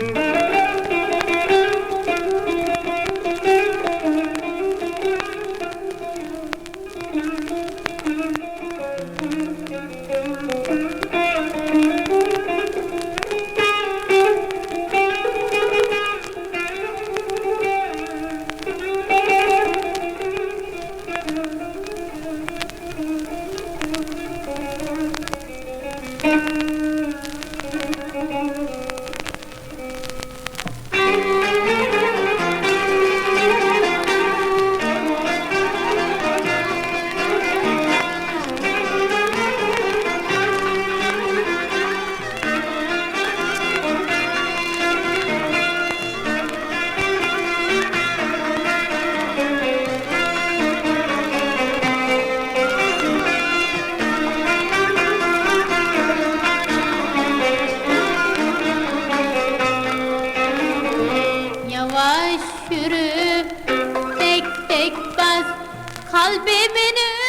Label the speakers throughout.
Speaker 1: Thank you. Kalbimin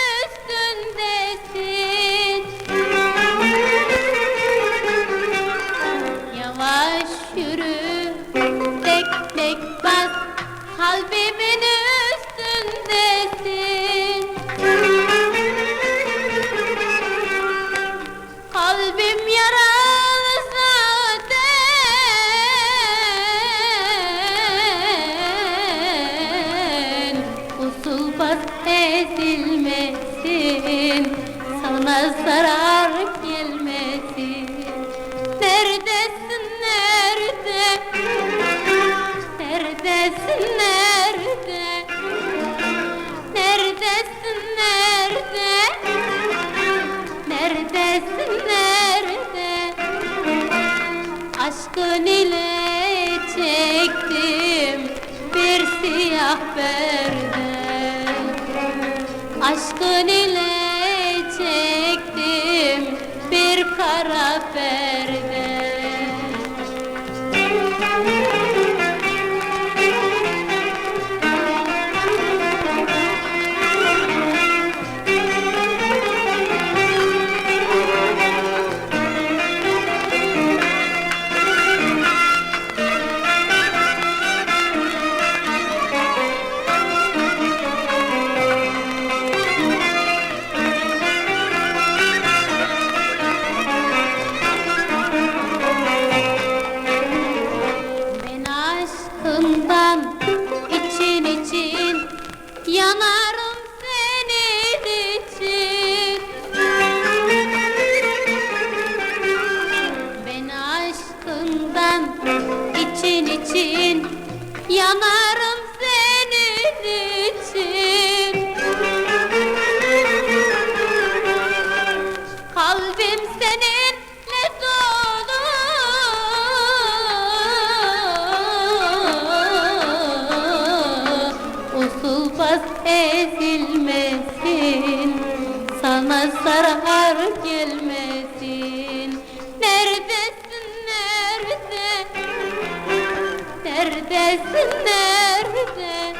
Speaker 1: zarar gelmesin Neredesin nerede? Neredesin nerede? Neredesin nerede? Neredesin nerede? Aşkın ile çektim bir siyah perde. Aşkın bir kara perde Sana zarar gelmesin. Neredesin nerede? Neredesin nerede?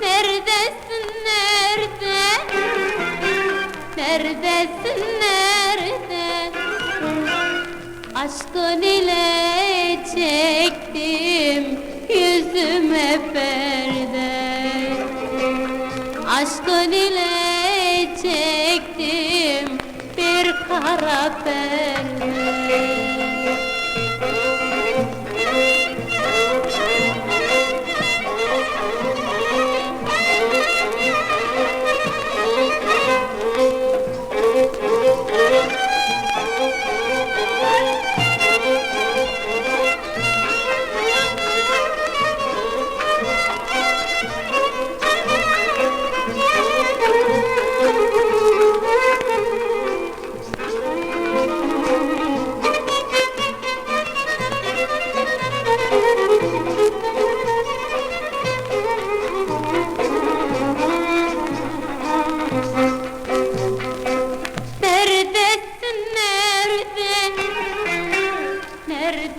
Speaker 1: Neredesin nerede? Neredesin nerede? Aşkın ile çektim yüzüme perde. Aşkın ile bir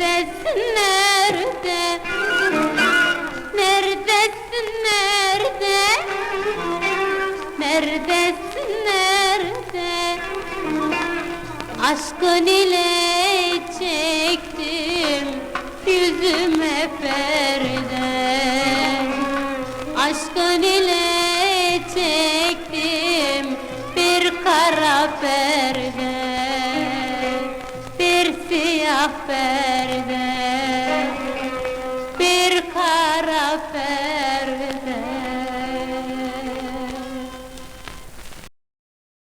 Speaker 1: Neredesin nerede? Neredesin nerede? Neredesin nerede? Aşkın ile çektim yüzüme perde. Aşkın ile çektim bir kara perde siyah